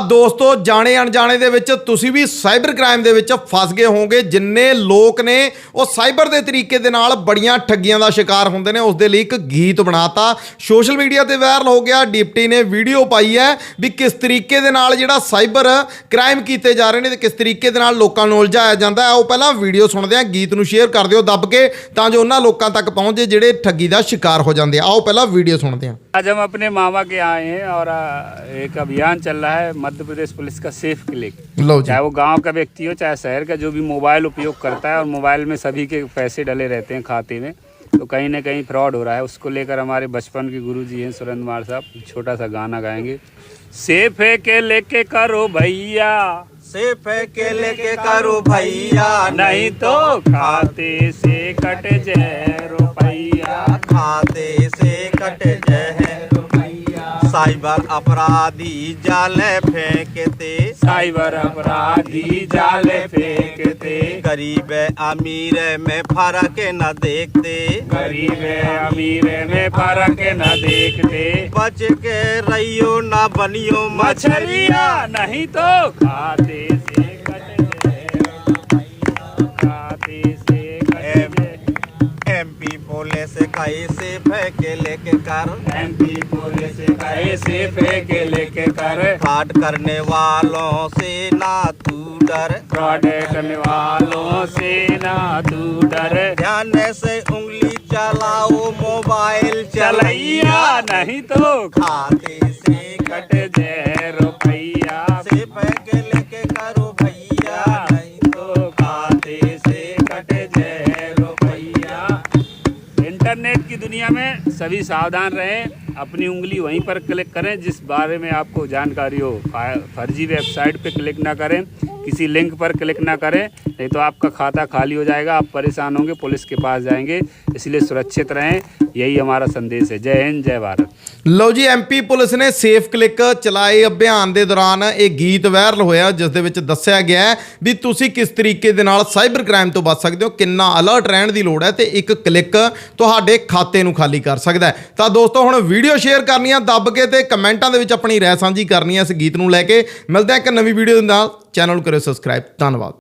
ਦੋਸਤੋ, ਜਾਣੇ ਅਣਜਾਣੇ ਦੇ ਵਿੱਚ ਤੁਸੀਂ ਵੀ ਸਾਈਬਰ ਕ੍ਰਾਈਮ ਦੇ ਵਿੱਚ ਫਸ ਗਏ ਹੋਵੋਗੇ, ਜਿੰਨੇ ਲੋਕ ਨੇ, ਉਹ ਸਾਈਬਰ ਦੇ ਤਰੀਕੇ ਦੇ ਨਾਲ ਬੜੀਆਂ ਠੱਗੀਆਂ ਦਾ ਸ਼ਿਕਾਰ ਹੁੰਦੇ ਨੇ, ਉਸ ਦੇ ਲਈ ਇੱਕ ਗੀਤ ਬਣਾਤਾ। ਸੋਸ਼ਲ ਮੀਡੀਆ ਤੇ ਵਾਇਰਲ ਹੋ ਗਿਆ, ਡਿਪਟੀ ਨੇ ਵੀਡੀਓ ਪਾਈ ਹੈ ਵੀ ਕਿਸ ਤਰੀਕੇ ਦੇ ਨਾਲ ਜਿਹੜਾ ਸਾਈਬਰ ਕ੍ਰਾਈਮ ਕੀਤੇ ਜਾ ਰਹੇ ਨੇ ਤੇ ਕਿਸ ਤਰੀਕੇ ਦੇ ਨਾਲ ਲੋਕਾਂ ਨੂੰ ਉਲਝਾਇਆ ਜਾਂਦਾ ਹੈ, ਉਹ ਪਹਿਲਾਂ ਵੀਡੀਓ ਸੁਣਦੇ ਆ ਗੀਤ ਨੂੰ ਸ਼ੇਅਰ ਕਰ ਦਿਓ ਦੱਬ ਕੇ, ਤਾਂ ਜੋ ਉਹਨਾਂ ਲੋਕਾਂ ਤੱਕ ਪਹੁੰਚ ਪਹੁੰਚੇ ਜਿਹੜੇ ਠੱਗੀ ਦਾ ਸ਼ਿਕਾਰ ਹੋ ਜਾਂਦੇ ਆ। ਆਓ ਪਹਿਲਾਂ ਵੀਡੀਓ ਸੁਣਦੇ ਆ ਅੱਜ ਹਮ ਆਪਣੇ ਮਾਮਾ ਕੇ ਆਏ ਹਾਂ ਔਰ ਇੱਕ ਅਭਿਆਨ ਚੱਲ ਰਿਹਾ ਹੈ मध्य प्रदेश पुलिस का सेफ़ क्लिक। चाहे वो गाँव का व्यक्ति हो चाहे शहर का जो भी मोबाइल उपयोग करता है और मोबाइल में सभी के पैसे डले रहते हैं खाते में तो कहीं ना कहीं फ्रॉड हो रहा है। उसको लेकर हमारे बचपन के गुरु जी हैं सुरेंद्र कुमार साहब छोटा सा गाना गाएँगे। सेफ़ है के लेके करो भैया। सेफ़ है के लेके करो भैया नहीं तो खाते से कट जय रुपैया। खाते से कट जाए। साइबर अपराधी जाले फेंकते। साइबर अपराधी जाले फेंकते। गरीब अमीर में फ़र्क न देखते। गरीब अमीर में फ़र्क न देखते। बच के रहियो न बनियो मछलिया नहीं तो खाते से एमपी पुलिस कैसे फेंके लेके कर? एमपी पुलिस कैसे फेंक लेके कर। फ्रॉड करने वालों से ना तू डर। फ्रॉड करने वालों से ना तू डर। ध्यान से उंगली चलाओ मोबाइल चलैया नहीं तो खाते से कट जाए रुपया। से पैके लेके करो। दुनिया में सभी सावधान रहें, अपनी उंगली वहीं पर क्लिक करें, जिस बारे में आपको जानकारी हो। फर्जी वेबसाइट पर क्लिक ना करें, किसी लिंक पर क्लिक ना करें, नहीं तो आपका खाता खाली हो जाएगा, आप परेशान होंगे, पुलिस के पास जाएँगे, इसलिए सुरक्षित रहें। यही हमारा संदेश है जय हिंद जय भारत ਲਓ ਜੀ ਐਮਪੀ ਪੁਲਿਸ ਨੇ ਸੇਫ ਕਲਿੱਕ ਚਲਾਏ ਅਭਿਆਨ ਦੇ ਦੌਰਾਨ ਇਹ ਗੀਤ ਵਾਇਰਲ ਹੋਇਆ ਜਿਸ ਦੇ ਵਿੱਚ ਦੱਸਿਆ ਗਿਆ ਹੈ ਵੀ ਤੁਸੀਂ ਕਿਸ ਤਰੀਕੇ ਦੇ ਨਾਲ ਸਾਈਬਰ ਕ੍ਰਾਈਮ ਤੋਂ ਬਚ ਸਕਦੇ ਹੋ ਕਿੰਨਾ ਅਲਰਟ ਰਹਿਣ ਦੀ ਲੋੜ ਹੈ ਤੇ ਇੱਕ ਕਲਿੱਕ ਤੁਹਾਡੇ ਖਾਤੇ ਨੂੰ ਖਾਲੀ ਕਰ ਸਕਦਾ ਹੈ ਤਾਂ ਦੋਸਤੋ ਹੁਣ ਵੀਡੀਓ ਸ਼ੇਅਰ ਕਰਨੀ ਆ ਦੱਬ ਕੇ ਤੇ ਕਮੈਂਟਾਂ ਦੇ ਵਿੱਚ ਆਪਣੀ ਰਾਏ ਸਾਂਝੀ ਕਰਨੀ ਹੈ ਇਸ ਗੀਤ ਨੂੰ ਲੈ ਕੇ ਮਿਲਦੇ ਹਾਂ ਇੱਕ ਨਵੀਂ ਵੀਡੀਓ ਦੇ ਨਾਲ ਚੈਨਲ ਨੂੰ ਕਰਿਓ ਸਬਸਕ੍ਰਾਈਬ ਧੰਨਵਾਦ